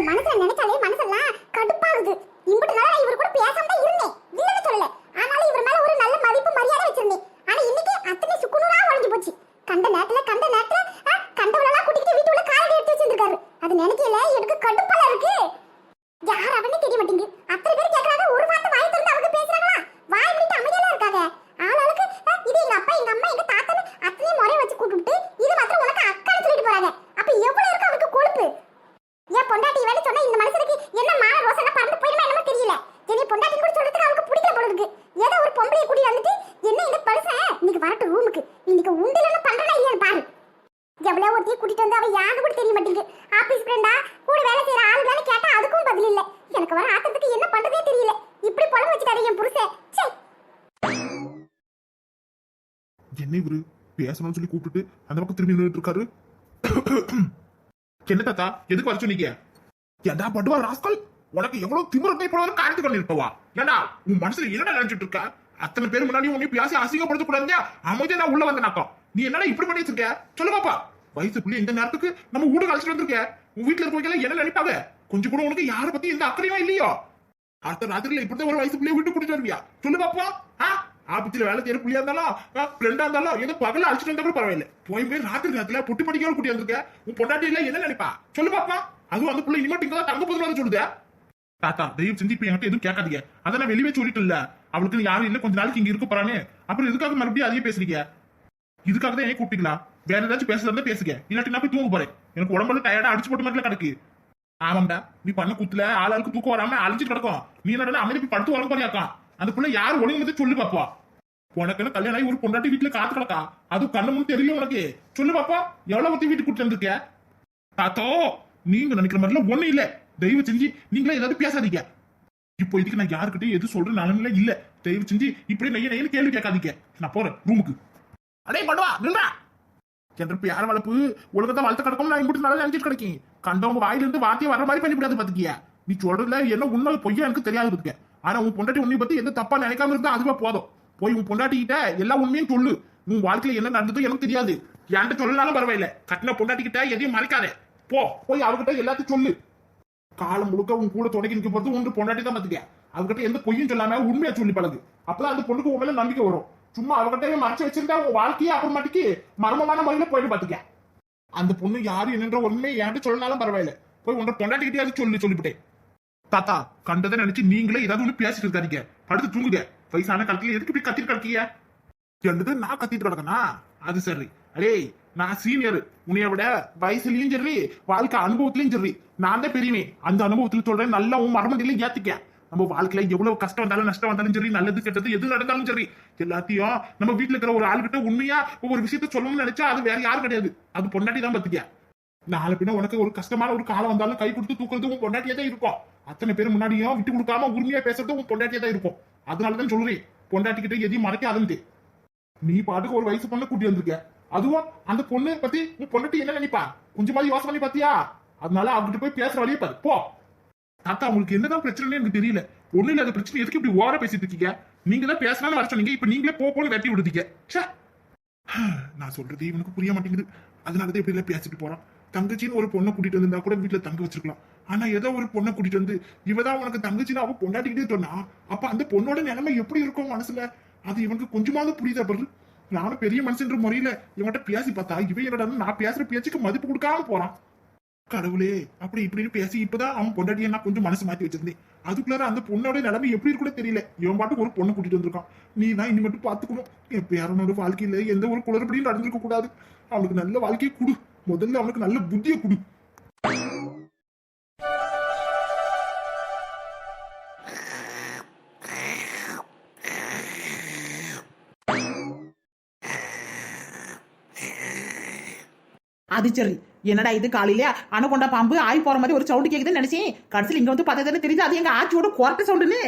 இந்த மனசுல நினைச்சாலே மனசெல்லாம் கடுப்பாகுது. இம்புட்டு நாளா இவர் கூட பேசாம தான் இருந்தேன். இல்லன்னு சொல்லல. ஆனாலும் இவர் மேல ஒரு நல்ல மதிப்பு மரியாதை வச்சிருந்தேன். ஆனா இன்னைக்கு அத்தனை சுக்குநூறா உடைஞ்சு போச்சு. கண்ட நேரத்துல கண்ட நேரத்துல ஆ, கண்டவளெல்லாம் கூட்டிட்டு வீட்டுக்குள்ள காலடி எடுத்து வச்சிருக்காரு அது நினைக்கல எனக்கு கடுப்பலா இருக்கு. யார் அவனே தெரிய மாட்டேங்குது அத்தனை பேர் கேக்குறாங்க ஒரு வார்த்தை வாய் திறந்து அவங்க பேசுறாங்களா வாய் மூடிட்டு அமைதியா இருக்காங்க ஆளாளுக்கு ஆ, இது எங்க அப்பா எங்க அம்மா எங்க தாத்தான்னு அத்தனை முறை வச்சு கூப்பிட்டு இது மாத்திரம் உனக்கு அக்கான்னு சொல்லிட்டு போறாங்க அப்ப எவ்வளவு இருக்கு அவனுக்கு கொழுப்பு ஏன் பொண்டாட்டி வேலை சொன்னா இந்த மனுஷனுக்கு என்ன மான ரோசனை பறந்து போயிருமா என்னமோ தெரியல சரி பொண்டாட்டி கூட சொல்றதுக்கு அவனுக்கு பிடிக்கல போல இருக்கு ஏதோ ஒரு பொம்பளைய கூட்டி வந்துட்டு என்ன இந்த பரிசன் இன்னைக்கு வரட்டும் ரூமுக்கு இன்னைக்கு உண்டிலன்னு பண்றா இல்லையான்னு பாரு எவ்வளவு ஒருத்தையும் கூட்டிட்டு வந்து அவ யாரு கூட தெரிய மாட்டேங்குது ஆபீஸ் ஃப்ரெண்டா கூட வேலை செய்யற ஆளு தானே கேட்டா அதுக்கும் பதில் இல்ல எனக்கு வர ஆத்தத்துக்கு என்ன பண்றதே தெரியல இப்படி புலம் வச்சுட்டாரு என் புருஷன் ச்சே என்ன இவரு பேசணும்னு சொல்லி கூப்பிட்டுட்டு அந்த பக்கம் திரும்பி நின்றுட்டு இருக்காரு. என்ன தாத்தா எதுக்கு வர சொன்னீங்க? ஏண்டா பட்டுவா ராஸ்கல்? உனக்கு எவ்வளவு திமிரத்தை போல காய்த்து கொண்டு இருப்பவா ஏண்டா உன் மனசுல என்னடா நினைச்சிட்டு இருக்க? அத்தனை பேர் முன்னாடி உன்னை பேசி அசிங்கப்படுத்த கூடாது அமைதியா நான் உள்ள வந்த நாக்கம். நீ என்னடா இப்படி பண்ணி வச்சிருக்க சொல்லு பாப்பா. வயசு பிள்ளை இந்த நேரத்துக்கு நம்ம வீடு அழைச்சிட்டு வந்திருக்க. உன் வீட்டுல இருக்கவங்க என்ன நினைப்பாங்க? கொஞ்சம் கூட உனக்கு யாரை பத்தி எந்த அக்கறையும் இல்லையோ? அடுத்த ராத்திரில இப்படிதான் ஒரு வயசு பிள்ளைய விட்டு கூட்டிட்டு வருவியா? சொல்லு பாப்பா. ஆ? ஆபத்துல வேலை தேடி புள்ளியா இருந்தாலும் ஃப்ரெண்டா இருந்தாலும் ஏதோ பகல அழைச்சிட்டு வந்தா கூட பரவாயில்ல. போய் போய் ராத்திரி நேரத்துல புட்டு படிக்கிற குட்டி வந்திருக்க. உன் பொண்டாட்டி எல்லாம் என்ன நினைப்பா? சொல்லு பாப்பா. அதுவும் அந்த புள்ள இனிமேட்டு இங்க தான் தங்க போதும் சொல்லுதே. தாத்தா தயவு செஞ்சு இப்ப என்கிட்ட எதுவும் கேட்காதீங்க. அதான் நான் வெளியே சொல்லிட்டு இல்ல. அவளுக்கு யாரும் இல்ல கொஞ்ச நாளைக்கு இங்க இருக்க போறானே. அப்புறம் எதுக்காக மறுபடியும் அதையே பேசுறீங்க? இதுக்காக தான் ஏன் கூப்பிட்டீங்களா? வேற ஏதாச்சும் பேசுறதா பேசுங்க. இல்லாட்டி நான் போய் தூங்க போறேன். எனக்கு உடம்புல டயர்டா அடிச்சு போட்டு மாதிரி கிடக்கு. ஆமாம்டா நீ பண்ண குத்துல ஆளாளுக்கு தூக்கம் வராம அழிஞ்சிட்டு கிடக்கும். நீ என்ன அமைதி படுத்து வளர்க்க போறியாக்கான் அந்த பிள்ளை யாரு ஒழுங்கு சொல்லி சொல்லு பாப்பா. உனக்கு கல்யாணம் ஆகி ஒரு பொண்டாட்டி வீட்டுல காத்து கிடக்கா? அது கண்ணு முன்னு தெரியும் உனக்கு. சொல்லு பாப்பா எவ்வளவு பத்தி வீட்டுக்கு கூட்டு வந்திருக்க தாத்தோ நீங்க நினைக்கிற மாதிரிலாம் ஒண்ணு இல்ல. தயவு செஞ்சு நீங்களே ஏதாவது பேசாதீங்க. இப்போ இதுக்கு நான் யாருக்கிட்டயும் எது சொல்ற நலன்ல இல்ல. தயவு செஞ்சு இப்படி நெய்ய நெய்யு கேள்வி கேட்காதீங்க. நான் போறேன் ரூமுக்கு. அடே பண்ணுவா நின்றா. என்ற யார வளர்ப்பு உலகத்தை வளர்த்து கிடக்கும் நான் இப்படி நல்லா நினைச்சிட்டு கிடைக்கும் கண்டவங்க வாயில இருந்து வார்த்தையை வர மாதிரி பண்ணிவிடாது பாத்துக்கியா? நீ சொல்றதுல என்ன உண்மை பொய்யா எனக்கு தெரியாது பாத்துக்க. ஆனா உன் பொண்டாட்டி உன்னை பத்தி எந்த தப்பா நினைக்காம இருந்தா அதுவே போதும். போய் உன் பொண்டாட்டிக்கிட்ட எல்லா உண்மையும் சொல்லு. உன் வாழ்க்கையில என்ன நடந்ததோ எனக்கு தெரியாது. என்கிட்ட சொல்லனாலும் பரவாயில்ல. கட்டின பொண்டாட்டிக்கிட்ட எதையும் மறைக்காதே. போ போய் அவகிட்ட எல்லாத்தையும் சொல்லு. காலம் முழுக்க உன் கூட துணைக்கு நிற்க போறது உன் பொண்டாட்டி தான் பார்த்துக்க அவகிட்ட எந்த பொய்யும் சொல்லாம உண்மையா சொல்லி பழகு. அப்பதான் அந்த பொண்ணுக்கு உன் மேல நம்பிக்கை வரும். சும்மா அவகிட்டவே மறைச்சு வச்சிருந்தா உன் வாழ்க்கையே அப்புறமாட்டிக்கு மர்மமான முறையில போயிட்டு பாத்துக்க அந்த பொண்ணு யாரு என்னன்ற உண்மையை என்கிட்ட சொல்லனாலும் பரவாயில்ல. போய் உன்ட பொண்டாட்டிக்கிட்டே சொல்லி சொல்லிவிட்டேன். தாத்தா கண்டதை நினைச்சு நீங்களே ஏதாவது ஒண்ணு பேசிட்டு இருக்காதீங்க. படுத்து தூங்குங்க. வயசான காலத்துல எதுக்கு இப்படி கத்திட்டு கிடக்கிய என்னது நான் கத்திட்டு கிடக்கனா? அது சரி. அடே நான் சீனியர் உன்னைய விட வயசுலயும் சரி வாழ்க்கை அனுபவத்திலயும் சரி. நான் தான் பெரியவே அந்த அனுபவத்துல சொல்றேன் நல்லா உன் மரமண்டிலையும் ஏத்துக்க. நம்ம வாழ்க்கையில எவ்வளவு கஷ்டம் வந்தாலும் நஷ்டம் வந்தாலும் சரி நல்லது கெட்டது எது நடந்தாலும் சரி எல்லாத்தையும் நம்ம வீட்டுல இருக்கிற ஒரு ஆளுகிட்ட உண்மையா ஒரு விஷயத்த சொல்லணும்னு நினைச்சா அது வேற யாரும் கிடையாது. அது பொண்டாட்டி தான் பத்துக்க. நாலு பின்ன உனக்கு ஒரு கஷ்டமான ஒரு காலம் வந்தாலும் கை கொடுத்து தூக்குறது உன் பொண்டாட்டியே தான் இருக்கும். அத்தனை பேர் முன்னாடியும் விட்டு கொடுக்காம உரிமையா பேசுறது உன் பொண்டாட்டியே தான் இருக்கும். அதனாலதான் சொல்றேன் பொண்டாட்டிக்கிட்ட எதையும் மறைக்காதுன்ட்டு. நீ பாட்டுக்கு ஒரு வயசு பொண்ணு கூட்டி வந்திருக்க. அதுவும் அந்த பொண்ணு பத்தி உன் பொண்ணுட்டு என்ன நினைப்பா? கொஞ்சம் மாதிரி யோசனை பண்ணி பாத்தியா அதனால அவகிட்ட போய் பேசுற வழியே பாரு. போ. தாத்தா உங்களுக்கு என்னதான் பிரச்சனைன்னு எனக்கு தெரியல. ஒண்ணு இல்லாத பிரச்சனை. எதுக்கு இப்படி ஓர பேசிட்டு இருக்கீங்க? நீங்க தான் பேசலாம்னு வர சொன்னீங்க. இப்ப நீங்களே போ போல வெட்டி விடுதீங்க. ச்சே. நான் சொல்றது இவனுக்கு புரிய மாட்டேங்குது. அதனாலதான் இப்படி எல்லாம் பேசிட்டு போறான் தங்கச்சின்னு ஒரு பொண்ணை கூட்டிட்டு வந்திருந்தா கூட வீட்டுல தங்க வச்சிருக்கலாம். ஆனா ஏதோ ஒரு பொண்ணை கூட்டிட்டு வந்து இவதான் உனக்கு தங்கச்சின்னு அவ பொண்டாட்டிக்கிட்டே சொன்னா அப்ப அந்த பொண்ணோட நிலைமை எப்படி இருக்கும் மனசுல? அது இவனுக்கு கொஞ்சமாவது புரியுதா பாரு நானும் பெரிய மனுஷன்ற முறையில இவன்கிட்ட பேசி பார்த்தா இவன் என்னடா நான் பேசுற பேச்சுக்கு மதிப்பு கொடுக்காம போறான். கடவுளே அப்படி இப்படின்னு பேசி இப்பதான் அவன் பொண்டாட்டியை நான் கொஞ்சம் மனசு மாத்தி வச்சிருந்தேன். அதுக்குள்ளார அந்த பொண்ணோட நிலைமை எப்படி கூட தெரியல. இவன் பாட்டுக்கு ஒரு பொண்ணை கூட்டிட்டு வந்திருக்கான். நீ தான் இனி மட்டும் பாத்துக்கணும் என் பேரனோட வாழ்க்கையில எந்த ஒரு குளறுபடியும் நடந்திருக்க கூடாது அவனுக்கு நல்ல வாழ்க்கையை கொடு. முதல்ல அவனுக்கு நல்ல புத்திய குடி. அது சரி. என்னடா இது காலையில அணகொண்டா பாம்பு ஆய் போற மாதிரி ஒரு சவுண்டு கேக்குதுன்னு நினைச்சேன். கடைசியில் இங்க வந்து பார்த்தா தானே தெரியுது. அது எங்க ஆச்சியோட குரட்ட சவுண்டுன்னு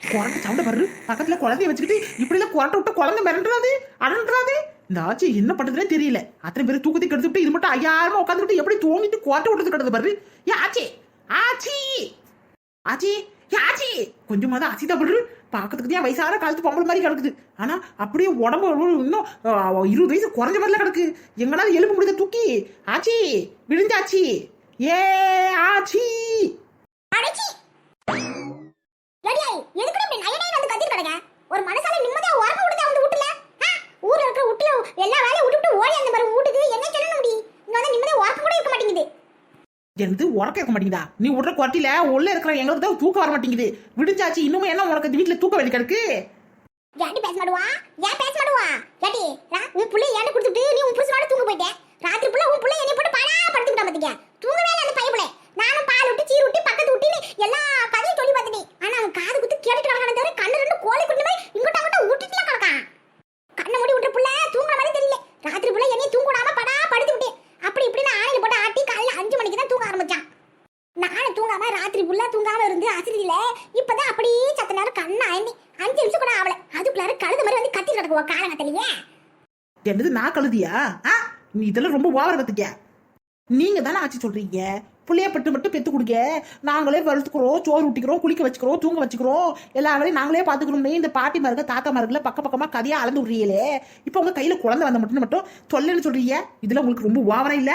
குரட்ட சவுண்ட பாரு பக்கத்துல குழந்தைய வச்சுக்கிட்டு இப்படி எல்லாம் குரட்ட விட்டு குழந்தை மிரண்டுறாது அடன்றாது இந்த ஆச்சி என்ன பண்றதுனே தெரியல. அத்தனை பேர் தூக்கத்தை கெடுத்து விட்டு இது மட்டும் ஐயாயிரமா உட்காந்துட்டு எப்படி தூங்கிட்டு கோட்டை விட்டுறது கிடது பாரு. ஏ ஆச்சி! ஆச்சி! ஆச்சி! ஏ ஆச்சி! கொஞ்சமாவது ஆச்சி தான் படுறு பார்க்கறதுக்கு தான் வயசான காலத்து பொம்பளை மாதிரி கிடக்குது. ஆனா அப்படியே உடம்பு இன்னும் இருபது வயசு குறைஞ்ச மாதிரில கிடக்கு. எங்களால் எலும்பு முடிஞ்ச தூக்கி? ஆச்சி! விழுந்தாச்சி! ஏ ஆச்சி! ஒரு மனசால எதுக்கு இப்படி நயனே வந்து கத்திட்டு கிடக்க ஒரு மனசால நிம்மதியா உறக்க விடுதா வந்து வீட்டுல ஆ? ஊர்ல இருக்கிற வீட்டுல எல்லா வேலையும் விட்டுட்டு ஓடி அந்த மாதிரி வீட்டுக்கு என்ன சொல்லணும் முடி இங்க வந்து நிம்மதியா உறக்க கூட இருக்க மாட்டேங்குது எனது உறக்க இருக்க மாட்டேங்குதா? நீ விடுற குவாட்டில உள்ள இருக்கிற எங்களுக்கு தான் தூக்கம் வர மாட்டேங்குது. விடுஞ்சாச்சு இன்னும் என்ன உனக்கு வீட்டுல தூக்க வேண்டி கிடக்கு ஏன்டி பேச மாடுவா ஏன் பேச மாடுவா ஏடி ரா- உன் புள்ள ஏன்டி கொடுத்துட்டு நீ உன் புருஷனோட தூங்க போயிட்டே ராத்திரி புள்ள உன் புள்ள என்னை போட்டு பாடா படுத்துக்கிட்டா பாத்தீங்க தூங்கவே இல்லை அந்த பையப்புல நானும் பால் விட்டு சீர் விட்டு பக்கத்து விட்டு எல்லா கதையும் சொல்லி பார்த்துட்டேன் ஆனா அவன் காது குத்து கேட்டுட்டு கிடக்கான தவிர கண்ணு ரெண்டு கோழி குட்டி மாதிரி இங்கிட்ட அங்கிட்ட விட்டுட்டுல கிடக்கான் கண்ணை மூடி விட்ட புள்ள தூங்குற மாதிரி தெரியல ராத்திரி புள்ள என்னைய தூங்க விடாம படா படுத்து விட்டேன் அப்படி இப்படின்னு ஆணையில போட்டு ஆட்டி காலையில அஞ்சு மணிக்கு தான் தூங்க ஆரம்பிச்சான் நானும் தூங்காம ராத்திரி புல்லா தூங்காம இருந்து அசிரியில இப்பதான் அப்படியே சத்த நேரம் கண்ணை அயந்தி அஞ்சு நிமிஷம் கூட ஆகல அதுக்குள்ளார கழுத மாதிரி வந்து கத்தி காலங்கத்திலேயே என்னது நான் கழுதியா? ஆ? நீ இதெல்லாம் ரொம்ப ஓவர் பத்துக்க நீங்க தானே ஆச்சு சொல்றீங்க? புள்ளைய பட்டு மட்டும் பெத்து கொடுக்க நாங்களே வளர்த்துக்கிறோம் சோறு ஊட்டிக்கிறோம் குளிக்க வச்சுக்கிறோம் தூங்க வச்சுக்கிறோம். எல்லா வேலையும் நாங்களே பாத்துக்கிறோம்னே இந்த பாட்டி மருக தாத்தா மருகுல பக்க பக்கமா கதையா அளந்து விடுறீங்களே. இப்போ உங்க கையில குழந்தை வந்த மட்டும் மட்டும் தொல்லைன்னு சொல்றீங்க? இதெல்லாம் உங்களுக்கு ரொம்ப ஓவரா இல்ல?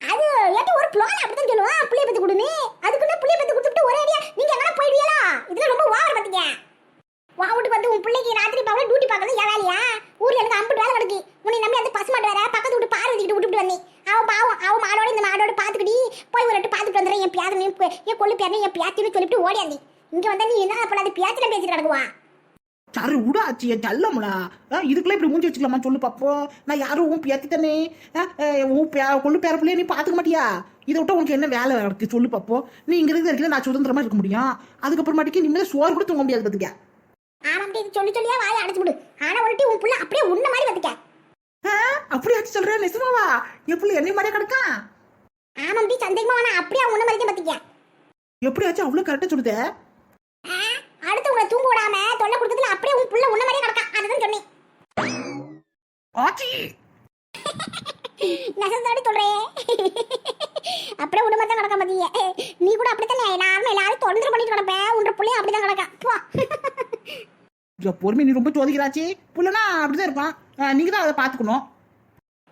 அது ஏட்ட ஒரு பிளான் அப்படிதான் சொல்லுவான். புளிய பத்து கொடுன்னு. அதுக்குள்ள புளிய பத்து கொடுத்துட்டு ஒரே அடியா நீங்க எங்கனா போயிடுவீங்களா இதுல ரொம்ப ஓவர் பாத்தீங்க வா வீட்டுக்கு வந்து உன் பிள்ளைக்கு ராத்திரி பாவல டியூட்டி பார்க்கறது என் வேலையா ஊர்ல எனக்கு அம்புட்டு வேலை கிடக்கு உன்னை நம்பி அந்த பசுமாட்டு வேற பக்கத்து வீட்டு பார்வதிக்கிட்டு விட்டுட்டு வந்தேன் அவன் பாவம் அவன் மாடோட இந்த மாடோட பாத்துக்கிட்டி போய் ஒரு ரெட்டு பாத்துட்டு வந்துடுறேன் என் பியாதனையும் என் கொள்ளு பேரனையும் என் பியாத்தின்னு சொல்லிட்டு ஓடியாந்தி இங்க வந்தா நீ என்ன பண்ணாத பியாத்தில பேசிட்டு கிடக்குவா சரி விட ஆச்சு என் செல்லம்லா இதுக்குள்ள இப்படி மூஞ்சி வச்சுக்கலாமா சொல்லு பாப்போம். நான் யாரும் உன் பேத்தி தானே உன் பே கொள்ளு பேர பிள்ளைய நீ பாத்துக்க மாட்டியா? இதை விட்டா உனக்கு என்ன வேலை இருக்கு சொல்லு பாப்போம். நீ இங்க இருக்கிற வரைக்கும் நான் சுதந்திரமா இருக்க முடியும். அதுக்கப்புறமாட்டிக்கு நிம்மதியா சோறு கூட தூங்க முடியாது பாத்துக்க. ஆமாம் இது சொல்லி சொல்லியா வாயை அடைச்சு விடு. ஆனா ஒருட்டி உன் புள்ள அப்படியே உன்ன மாதிரி வந்துக்க ஆ, அப்படி ஆச்சு சொல்றேன் நிஜமாவா? என் பிள்ளை என்னை மாதிரியே கிடக்கா? ஆமாம் டி சந்தேகமா வேணா அப்படியே உன்ன மாதிரி தான் பத்திக்க. எப்படி ஆச்சு அவ்வளவு கரெக்டா சொல்லுத. அடுத்து உங்களை தூங்க விடாம தொல்லை கொடுத்ததுல அப்படியே உன் புள்ள உன்ன மாதிரியே கிடக்கா அதுதான் சொன்னேன். ஆச்சி. நெசந்தாடி சொல்றேன் அப்படியே உடம்பு தான் கிடக்க மாட்டீங்க நீ கூட அப்படித்தானே? நானும் எல்லாரும் தொந்தரவு பண்ணிட்டு கிடப்பேன் உன்ற புள்ளைய அப்படிதான் கிடக்கா போ. பொறுமை நீ ரொம்ப சோதிக்கிறாச்சி. புள்ளனா அப்படிதான் இருப்பான். நீங்க தான் அதை பாத்துக்கணும்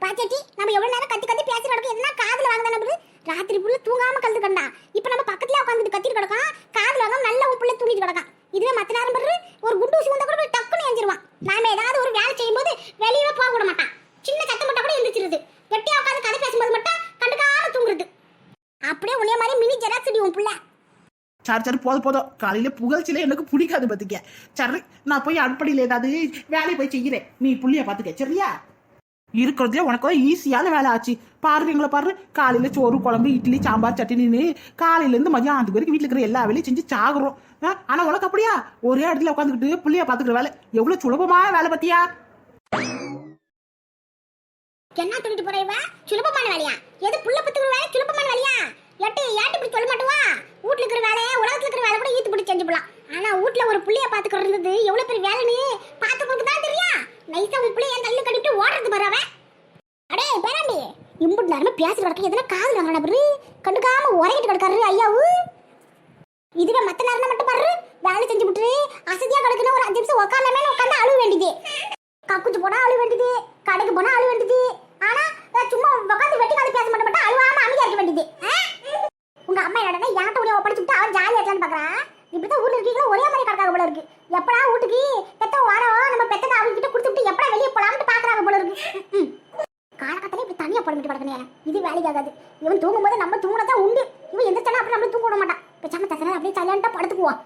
பாச்சாச்சி நம்ம எவ்வளவு நேரம் கத்தி கத்தி பேசி கிடக்கும். என்ன காதுல வாங்குதானே ராத்திரி புள்ள தூங்காம கலந்து கண்டா இப்ப நம்ம பக்கத்துல உட்காந்துட்டு கத்திட்டு கிடக்கான் காதுல வாங்காம நல்ல உன் புள்ள தூங்கிட்டு கிடக்கான். இதுவே மத்த நேரம் பாரு ஒரு குண்டு ஊசி வந்தா கூட போய் டக்குன்னு எஞ்சிருவான் நாம ஏதாவது ஒரு வேலை செய்யும்போது வெளியே போக விட மாட்டான். சின்ன சத்தம் போட்டா கூட எந்திரிச்சிருது. வெட்டியா உட்காந்து கதை பேசும்போது மட்டும் கண்டுக்காம தூங்குறது. அப்படியே உன்னைய மாதிரி மினி ஜெராக்ஸ் உன் புள்ள. சார் சரி போதும் போதும். காலையில புகழ்ச்சியில எனக்கு பிடிக்காது பாத்துக்க. சரி நான் போய் அடுப்படியில் ஏதாவது வேலையை போய் செய்கிறேன். நீ புள்ளிய பாத்துக்க சரியா? இருக்கிறதே உனக்கு ஈஸியான வேலை ஆச்சு. பாருங்களை பாரு. காலையில சோறு குழம்பு இட்லி சாம்பார் சட்னின்னு காலையில இருந்து அந்த வரைக்கும் வீட்டுல இருக்கிற எல்லா வேலையும் செஞ்சு சாகுறோம். ஆனால் ஆனா உனக்கு அப்படியா? ஒரே இடத்துல உட்காந்துக்கிட்டு புள்ளைய பார்த்துக்கிற வேலை. எவ்வளவு சுலபமான வேலை பத்தியா என்ன சொல்லிட்டு போற இவ? சுலபமான வேலையா? எது புள்ள பத்துக்கிற வேலை? சுலபமான வேலையா? எட்டு ஏட்டு இப்படி சொல்ல மாட்டுவா? வீட்ல இருக்கிற வேலை உலகத்துல இருக்கிற வேலை கூட ஈத்து பிடிச்சி செஞ்சு போலாம். ஆனா வீட்ல ஒரு புள்ளைய பாத்துக்கிறது எவ்வளவு பெரிய வேலைன்னு பாத்துக்கிறதுக்கு பாத்து நைஸா உன் பிள்ளை என் தள்ளு கட்டிட்டு ஓடுறது பாரு அவன். அடே பேராண்டி இம்புட் நேரமே பேசி கிடக்க. எதனா காது வாங்கினா பாரு. கண்டுக்காம உரையிட்டு கிடக்காரு ஐயாவு. இதுவே மத்த நேரம் மட்டும் பாரு. வேலை செஞ்சு விட்டுரு. அசதியா கிடக்குன்னு ஒரு அஞ்சு நிமிஷம் உட்காந்தாமே உட்காந்து அழுவ வேண்டியது. கக்குச்சு போனா அழுவ வேண்டியது. கடைக்கு போனா அழுவ வேண்டியது ஆனா நான் சும்மா உட்காந்து வெட்டி காது பேச மாட்டேன் மட்டும் அழுவாம அமைதியா இருக்க வேண்டியது ஆ? உங்க அம்மா என்னடா என்கிட்ட உடைய ஒப்படைச்சுட்டு அவன் ஜாலியா இருக்கலாம்னு பாக்குறான் இப்படிதான் ஊர்ல இருக்கீங்களா ஒரே மாதிரி கிடக்காங்க போல இருக்கு எப்படா வீட்டுக்கு பெத்த வாரம் நம்ம பெத்ததை அவங்க கிட்ட கொடுத்துட்டு எப்படா வெளியே போலாம்னு பாக்குறாங்க போல இருக்கு ம், ம். காலகட்டத்துல இப்படி தனியா போடமிட்டு இது வேலைக்கு ஆகாது. இவன் தூங்கும்போது நம்ம நம்ம தூங்கினதான் உண்டு. இவன் எந்திரிச்சாலும் அப்படி நம்ம தூங்க விட மாட்டான். பேசாம தசனா அப்படியே தலையாண்டா படுத்துக்குவோம்